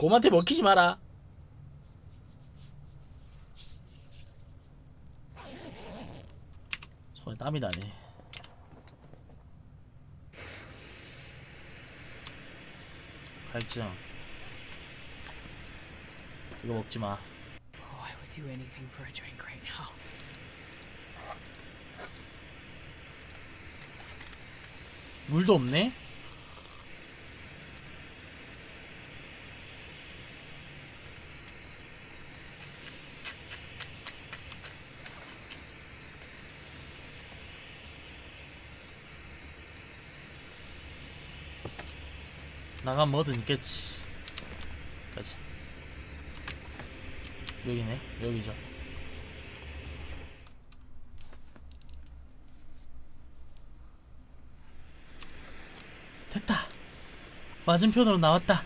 곰한테 먹히지 마라. 손에 땀이 나네. 갈증. 이거 먹지 마. Oh, do anything for a drink right now. 물도 없네? 나가면 뭐든 있겠지. 가자. 여기네. 여기죠. 됐다. 맞은편으로 나왔다.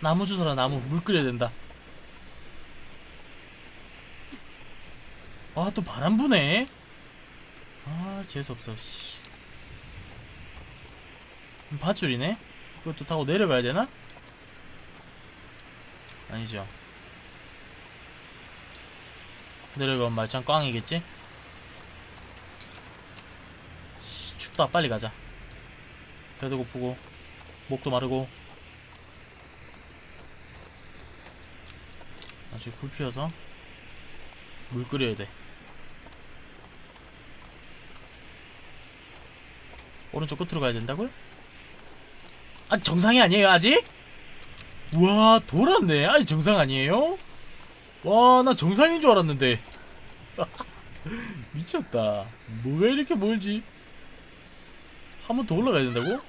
나무 주워라 나무 물 끓여야 된다. 아 또 바람 부네. 아 재수 없어. 씨. 음, 밧줄이네. 이것도 타고 내려가야 되나? 아니죠. 내려가면 말짱 꽝이겠지? 씨, 춥다 빨리 가자. 배도 고프고 목도 마르고 나중에 불 피워서 물 끓여야 돼 오른쪽 끝으로 가야 된다고요? 아 정상이 아니에요 아직? 우와 돌았네 아니 정상 아니에요? 와 나 정상인 줄 알았는데 미쳤다 뭐가 이렇게 멀지? 한 번 더 올라가야 된다고?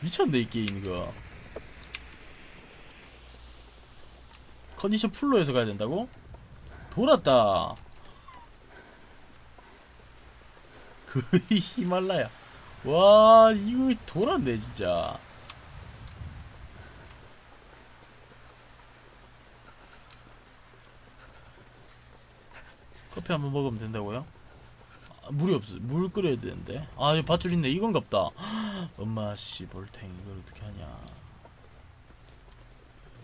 미쳤네 이 게임 이거 컨디션 풀로 해서 가야 된다고? 돌았다 거의 히말라야 와 이거 돌았네 진짜 커피 한번 먹으면 된다고요? 아, 물이 없어. 물 끓여야 되는데. 아, 이 밧줄 있네. 이건 갑다. 엄마 씨 볼탱 이걸 어떻게 하냐.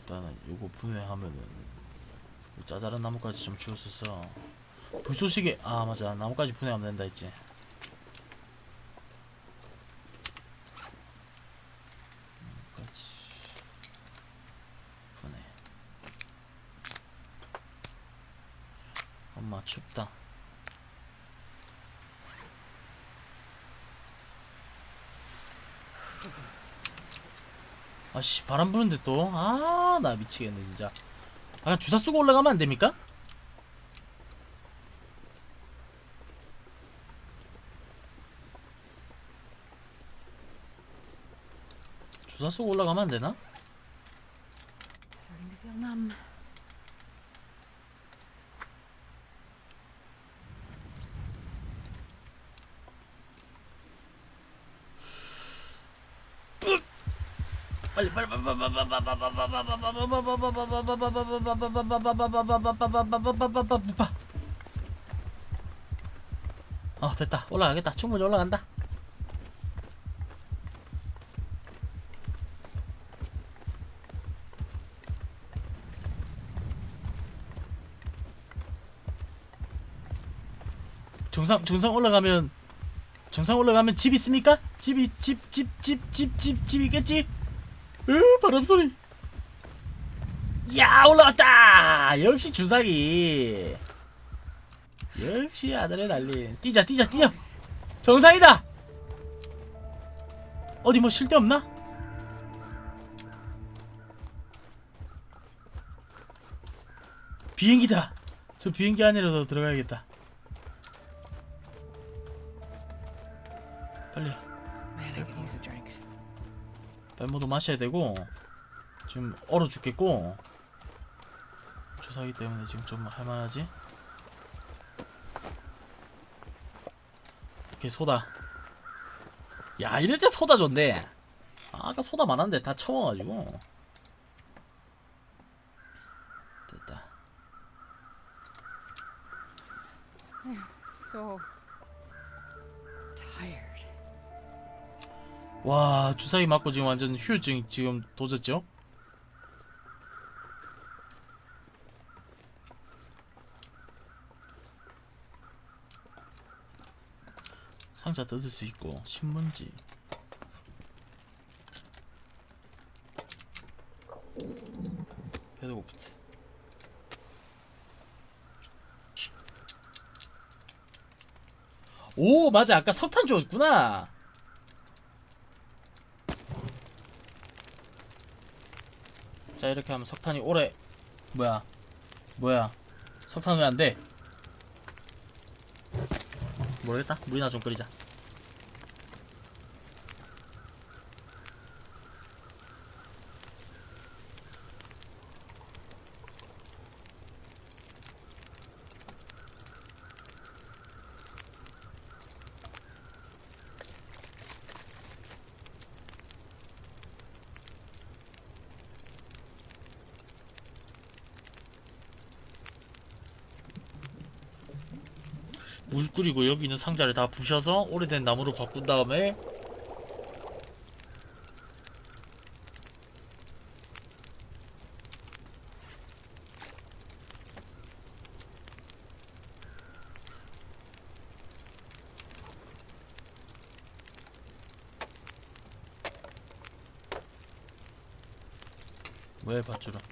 일단은 요거 분해하면은 이 짜잘한 나무까지 좀 주웠었어. 불쏘시개 아 맞아 나무까지 분해하면 된다 했지 분해. 엄마 춥다. 아씨 바람 부는데 또 아 나 미치겠네 진짜 아 주사 쓰고 올라가면 안 됩니까? 주사 쓰고 올라가면 안 되나? Starting to feel numb. 빨리 빨리 빨리 어 됐다 올라가겠다 충분히 올라간다 정상 정상 올라가면 정상 올라가면 집 있습니까? 집이 집 집 집 집 집 집 있겠지? 으 바람 소리. 야 올라왔다. 역시 주사기. 역시 아드레날린. 뛰자 뛰자 뛰자. 정상이다. 어디 뭐 쉴 데 없나? 비행기다. 저 비행기 안으로 들어가야겠다. 빨리. Drink. 멤버도 마셔야 되고 지금 얼어 죽겠고 주사기 때문에 지금 좀 할만하지? 오케이 소다 야 이럴 때 소다 좋네 아, 아까 소다 많았는데 다 채워가지고 됐다 So tired. 와 주사위 맞고 지금 완전 휴증 지금 도졌죠? 상자 뜯을 수 있고 신문지. 배도 고프트 오 맞아. 아까 석탄 주었구나. 자 이렇게 하면 석탄이 오래. 뭐야? 뭐야? 석탄 왜 안돼? 모르겠다. 물이나 좀 끓이자 물 끓이고 여기 있는 상자를 다 부셔서 오래된 나무로 바꾼 다음에 왜 밧줄은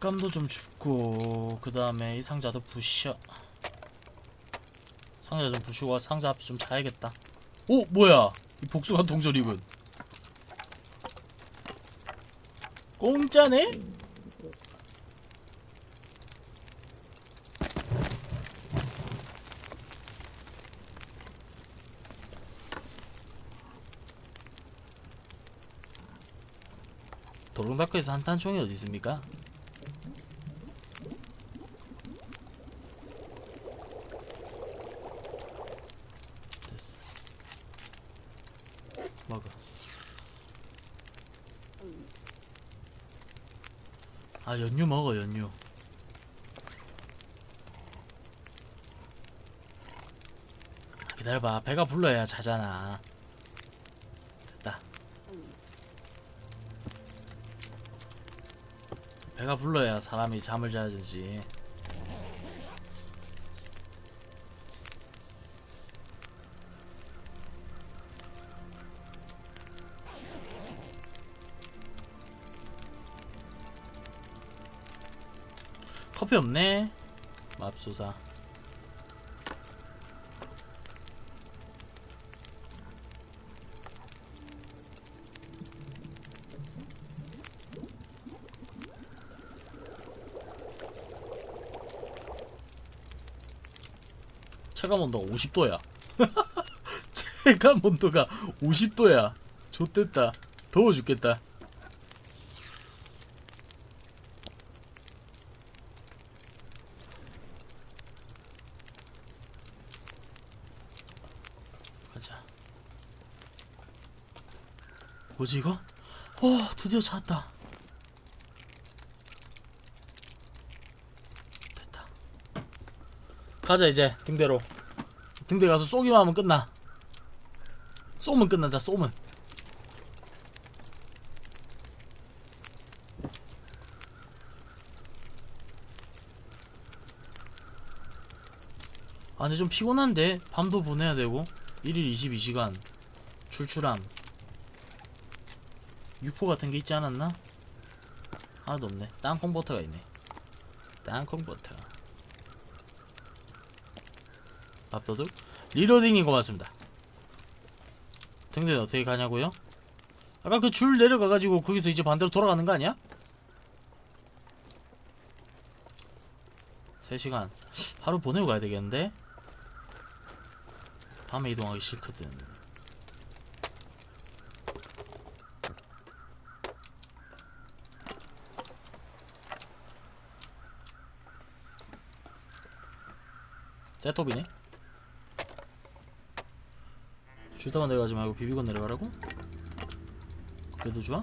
땔감도 좀 줍고 그 다음에 이 상자도 부셔 상자 좀 부시고 상자 앞에 좀 자야겠다 오 뭐야 이 복숭아 동전이군 공짜네? 도롱다크에서 한탄총이 어디 있습니까? 됐어. 먹어. 아 연유 먹어 연유. 아, 기다려봐 배가 불러야 자잖아. 됐다. 배가 불러야 사람이 잠을 자지. 커피 없네. 맙소사. 체감 온도가 50도야. 체감 온도가 50도야. 좋됐다. 더워 죽겠다. 가자. 뭐지 이거? 와 드디어 찾았다. 됐다. 가자 이제 등대로. 등대 가서 쏘기만 하면 끝나. 쏘면 끝난다. 쏘면. 아 근데 좀 피곤한데 밤도 보내야 되고 1일 22시간 출출함 육포 같은 게 있지 않았나? 하나도 없네 땅콩 버터가 있네 땅콩 버터 밥도둑 리로딩인 것 같습니다 등대는 어떻게 가냐고요? 아까 그 줄 내려가가지고 거기서 이제 반대로 돌아가는 거 아니야? 3시간 하루 보내고 가야 되겠는데? 밤에 이동하기 싫거든. 세톱이네 줄다가 내려가지 말고 비비건 내려가라고? 그래도 좋아?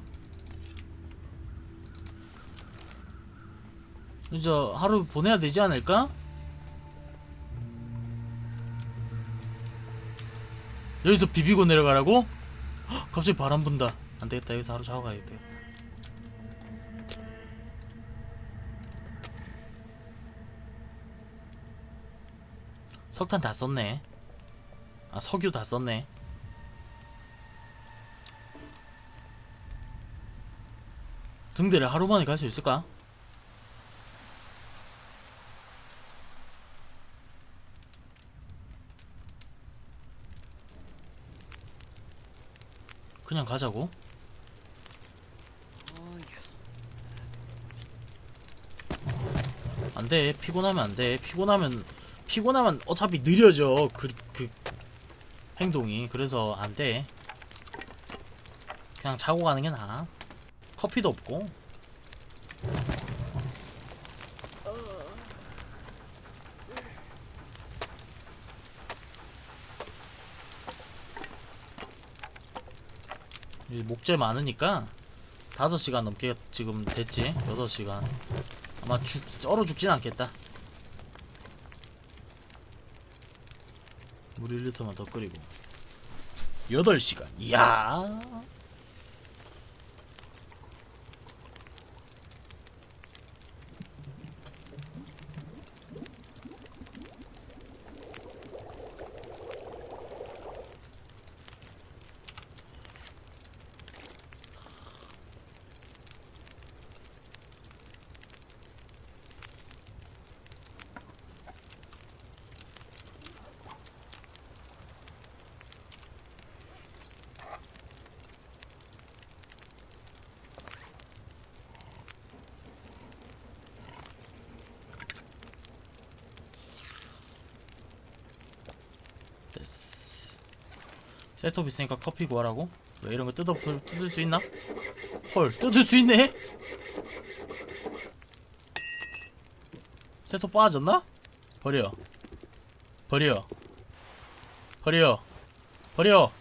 이제 하루 보내야 되지 않을까? 여기서 비비고 내려가라고? 헉, 갑자기 바람 분다 안되겠다 여기서 하루 자고 가야겠다 석탄 다 썼네. 아 석유 다 썼네. 등대를 하루 만에 갈 수 있을까? 그냥 가자고. Oh, yeah. 안 돼. 피곤하면 안 돼. 피곤하면 피곤하면 어차피 느려져. 그, 그 행동이. 그래서 안 돼. 그냥 자고 가는 게 나아. 커피도 없고. 이 목재 많으니까 5시간 넘게 지금 됐지. 6시간. 아마 죽, 얼어 죽진 않겠다. 물 1리터만 더 끓이고. 8시간. 이야 됐어 셋톱 있으니까 커피 구하라고? 왜 이런 거 뜯어 볼- 뜯을 수 있나? 헐 뜯을 수 있네? 셋톱 빠졌나? 버려 버려 버려 버려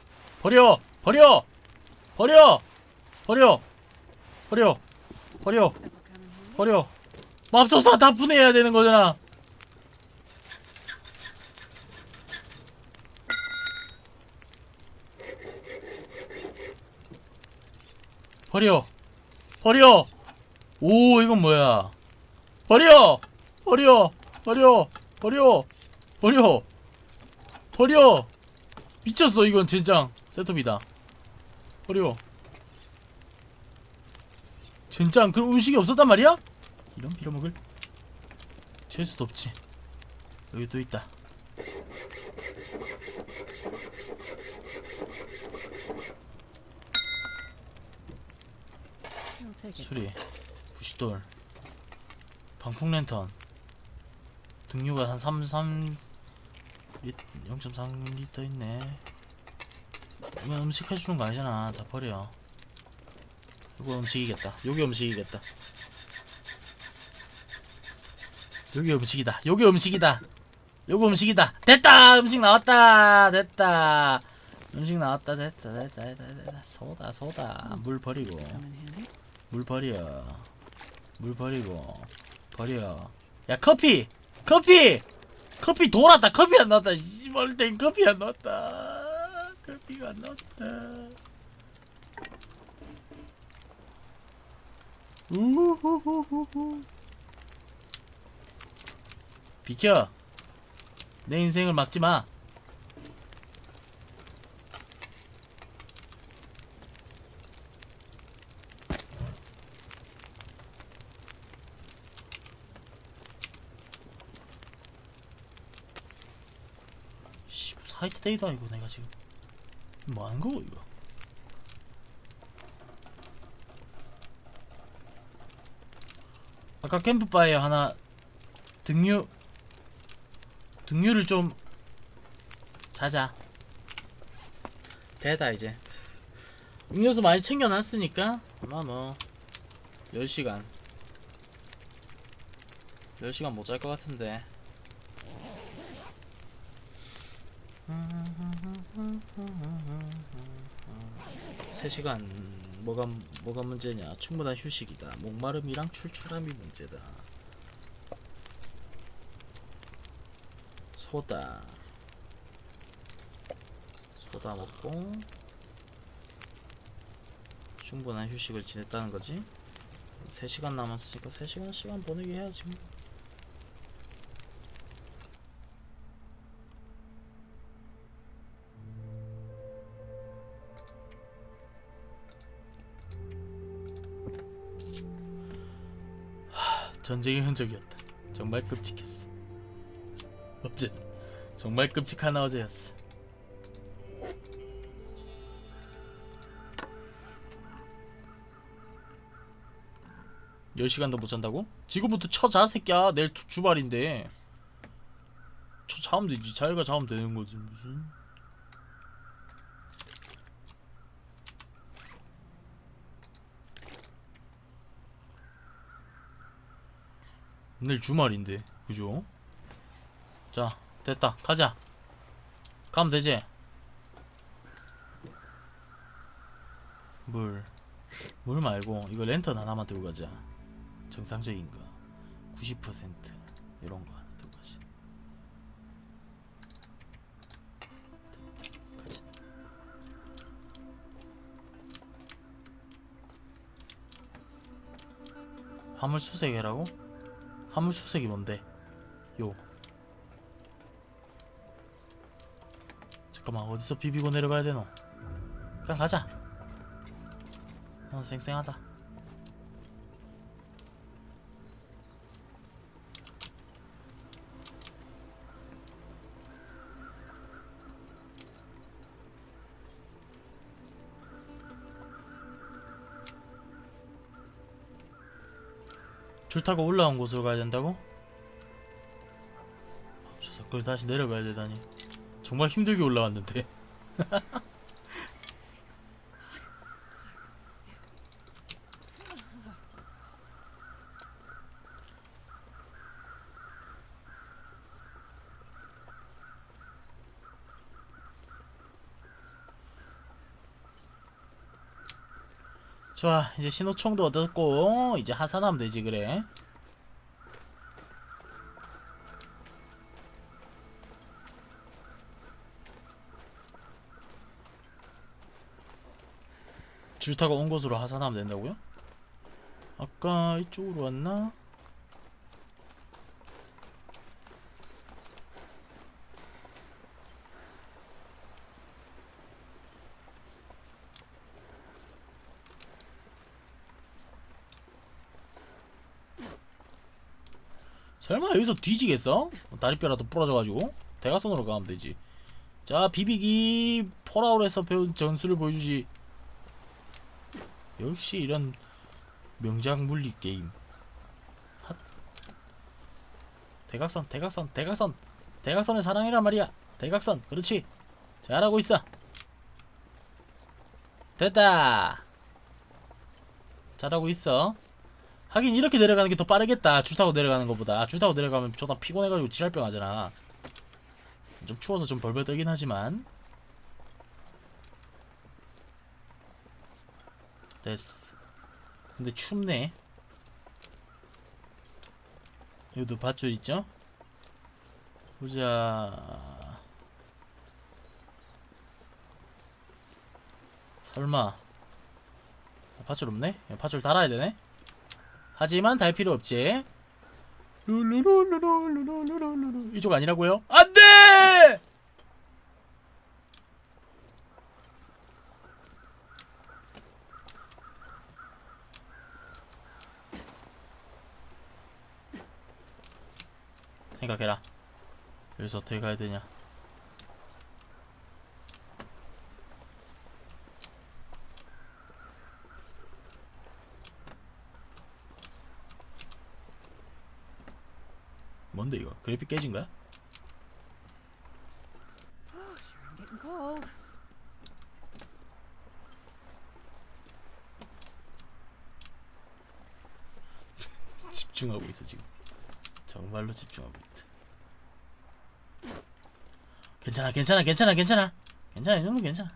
버려 버려 버려 버려 버려 버려. 버려 맙소사 다 분해해야 되는 거잖아 버려. 버려. 오 이건 뭐야? 버려. 버려. 버려. 버려. 버려. 버려. 미쳤어 이건 젠장. 셋톱이다. 버려. 젠장 그럼 음식이 없었단 말이야? 이런 빌어먹을 재수도 없지. 여기 또 있다 It. 수리 90돌 방풍 랜턴 등유가 한 3, 3 0.3리터 있네. 이건 음식 해주는 거 아니잖아. 다 버려. 이거 음식이겠다. 요게 음식이겠다. 요게 음식이다. 요게 음식이다. 요거 음식이다. 됐다! 음식 나왔다! 됐다! 음식 나왔다. 됐다 됐다 됐다, 됐다. 소다 소다. 물 버리고. handy. 물 버려. 물 버리고. 버려. 야 커피! 커피! 커피 돌았다. 커피 안 나왔다. 이벌 땐 커피 안 나왔다. 커피가 안 나왔다. 우후후후후. 비켜. 내 인생을 막지 마 씨, 데이다 이거 내가 지금 뭐 하는 거 이거? 아까 캠프파이어 하나 등유 등유를 좀 자자. 되다 이제. 음료수 많이 챙겨놨으니까 아마 뭐 10시간 10시간 못 잘 것 같은데 3시간 뭐가 뭐가 문제냐? 충분한 휴식이다. 목마름이랑 출출함이 문제다. 소다. 소다 먹고 충분한 휴식을 지냈다는 거지? 3시간 남았으니까 3시간 시간 보내게 해야지 전쟁의 흔적이었다. 정말 끔찍했어. 어제 정말 끔찍한 어제였어. 열 시간도 못 잔다고? 지금부터 쳐자 새끼야. 내일 주- 주말인데. 쳐 자면 되지. 자기가 자면 되는 거지 무슨. 내일 주말인데 그죠? 자 됐다. 가자. 가면 되지? 물. 물 말고 이거 랜턴 하나만 들고 가자. 정상적인 거 90% 이런 거 하나 들고 가자. 가자. 화물 수색이라고? 화물 수색이 뭔데? 요. 잠깐만 어디서 비비고 내려가야 되노? 그냥 가자. 어 쌩쌩하다. 줄 타고 올라온 곳으로 가야 된다고? 저 그걸 다시 내려가야 되다니 정말 힘들게 올라왔는데 좋아 이제 신호총도 얻었고 이제 하산하면 되지 그래 줄 타고 온 곳으로 하산하면 된다고요? 아까 이쪽으로 왔나? 설마 여기서 뒤지겠어? 다리뼈라도 부러져가지고 대각선으로 가면 되지. 자 비비기 폴아웃에서 배운 전술을 보여주지. 역시 이런 명작 물리 게임. 핫. 대각선 대각선 대각선. 대각선의 사랑이란 말이야. 대각선 그렇지. 잘하고 있어. 됐다. 잘하고 있어 하긴 이렇게 내려가는 게 더 빠르겠다. 줄 타고 내려가는 것보다. 줄 타고 내려가면 존나 피곤해가지고 지랄병 하잖아. 좀 추워서 좀 벌벌 떨긴 하지만. 됐어. 근데 춥네. 여기도 밧줄 있죠? 보자. 설마. 밧줄 없네? 밧줄 달아야 되네? 하지만 달 필요 없지. 이쪽 아니라고요? 안 돼! 생각해라. 여기서 어떻게 가야 되냐. 뭔데 이거? 그래픽 깨진 거야? 집중하고 있어 지금. 정말로 집중하고 있다. 괜찮아, 괜찮아, 괜찮아, 괜찮아, 괜찮아 이 정도 괜찮아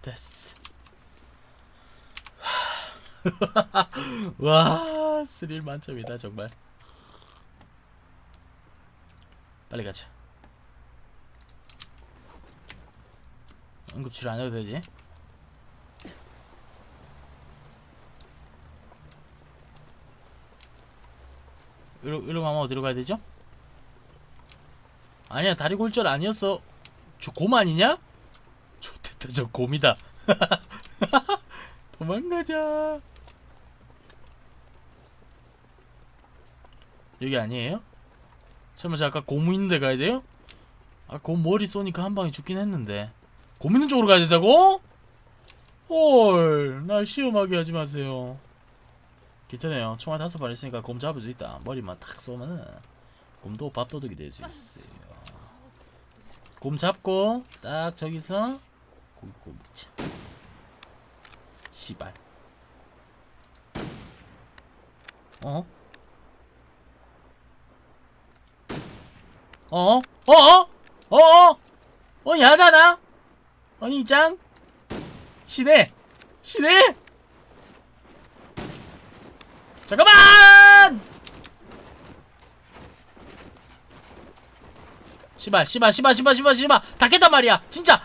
됐어 와 스릴 만점이다 정말. 빨리 가자. 응급치료 안 해도 되지? 이러, 이러고 하면 어디로 가야 되죠? 아니야 다리 골절 아니었어. 저 곰 아니냐? 좋됐다 저 곰이다. 도망가자 여기 아니에요? 설마 저 아까 곰 있는 데 가야 돼요? 아곰 머리 쏘니까 한 방에 죽긴 했는데 곰 있는 쪽으로 가야 된다고? 헐, 날 시험하게 하지 마세요. 괜찮아요. 총알 다섯 발 있으니까 곰 잡을 수 있다. 머리만 탁 쏘면은 곰도 밥도둑이 될 수 있어요. 곰 잡고 딱 저기서 고기 먹자. 씨발. 어? 어? 어? 어? 어? 어? 어? 야다나? 아니 짱? 시네! 시네! 잠깐만! 씨발 씨발 씨발 씨발 씨발 씨발 다 깼단 말이야 진짜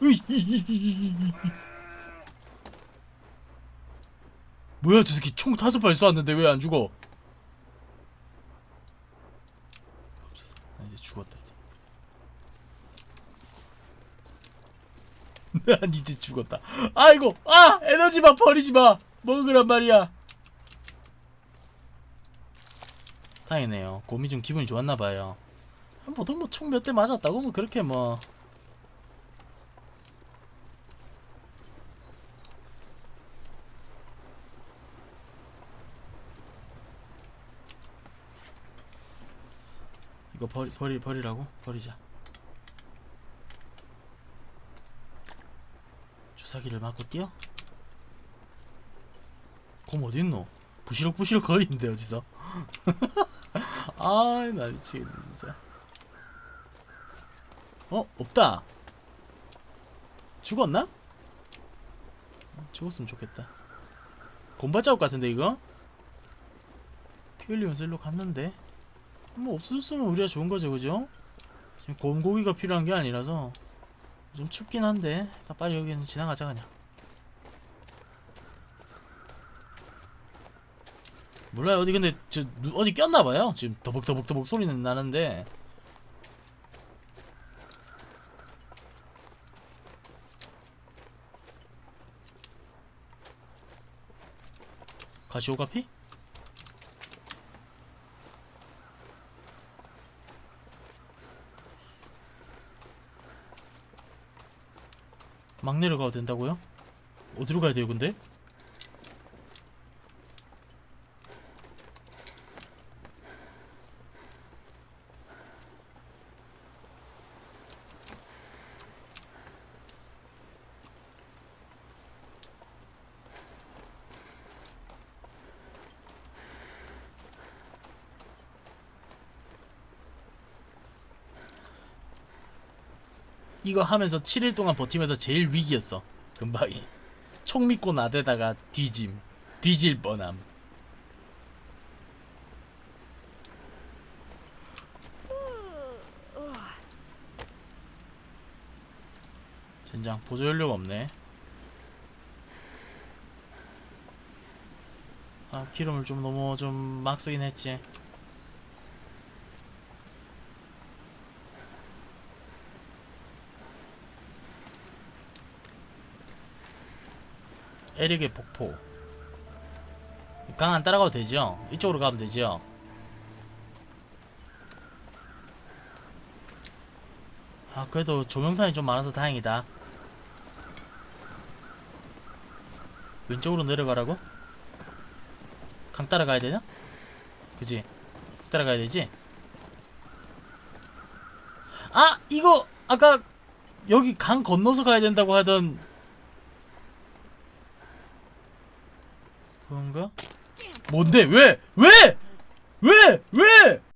이, 이. 뭐야 저 새끼 총 다섯 발 쏘았는데 왜 안 죽어 나 이제 죽었다 이제 난 이제 죽었다. 아이고 아 에너지만 버리지 마. 먹으란 말이야. 다행이네요. 곰이 좀 기분이 좋았나 봐요. 보통 뭐 총 몇 대 맞았다고? 뭐 그렇게 뭐. 이거 버리 버리 버리라고? 버리자 주사기를 맞고 뛰어 곰 어디 있노 부시럭부시럭 거리는데 어디서 아나 미치겠네 진짜 어? 없다 죽었나? 어, 죽었으면 좋겠다 곰발자국 같은데 이거? 피 흘리면서 일로 갔는데 뭐 없어졌으면 우리가 좋은 거죠 그죠? 지금 곰고기가 필요한 게 아니라서 좀 춥긴 한데 나 빨리 여기는 지나가자 그냥. 몰라요. 어디 근데 저 누- 어디 꼈나봐요. 지금 더벅더벅더벅 소리는 나는데. 가시오카피? 막 내려가도 된다고요? 어디로 가야 돼요 근데? 이거 하면서 7일 동안 버티면서 제일 위기였어. 금방이. 총 믿고 나대다가 뒤짐. 뒤질 뻔함. 젠장 보조 연료가 없네. 아 기름을 좀 너무 좀 막 쓰긴 했지 에릭의 폭포 강안 따라가도 되죠? 이쪽으로 가면 되죠? 아 그래도 조명탄이 좀 많아서 다행이다 왼쪽으로 내려가라고? 강 따라가야 되나? 그지? 강 따라가야 되지? 아! 이거 아까 여기 강 건너서 가야 된다고 하던 그런가? 뭔데? 왜? 왜? 왜? 왜?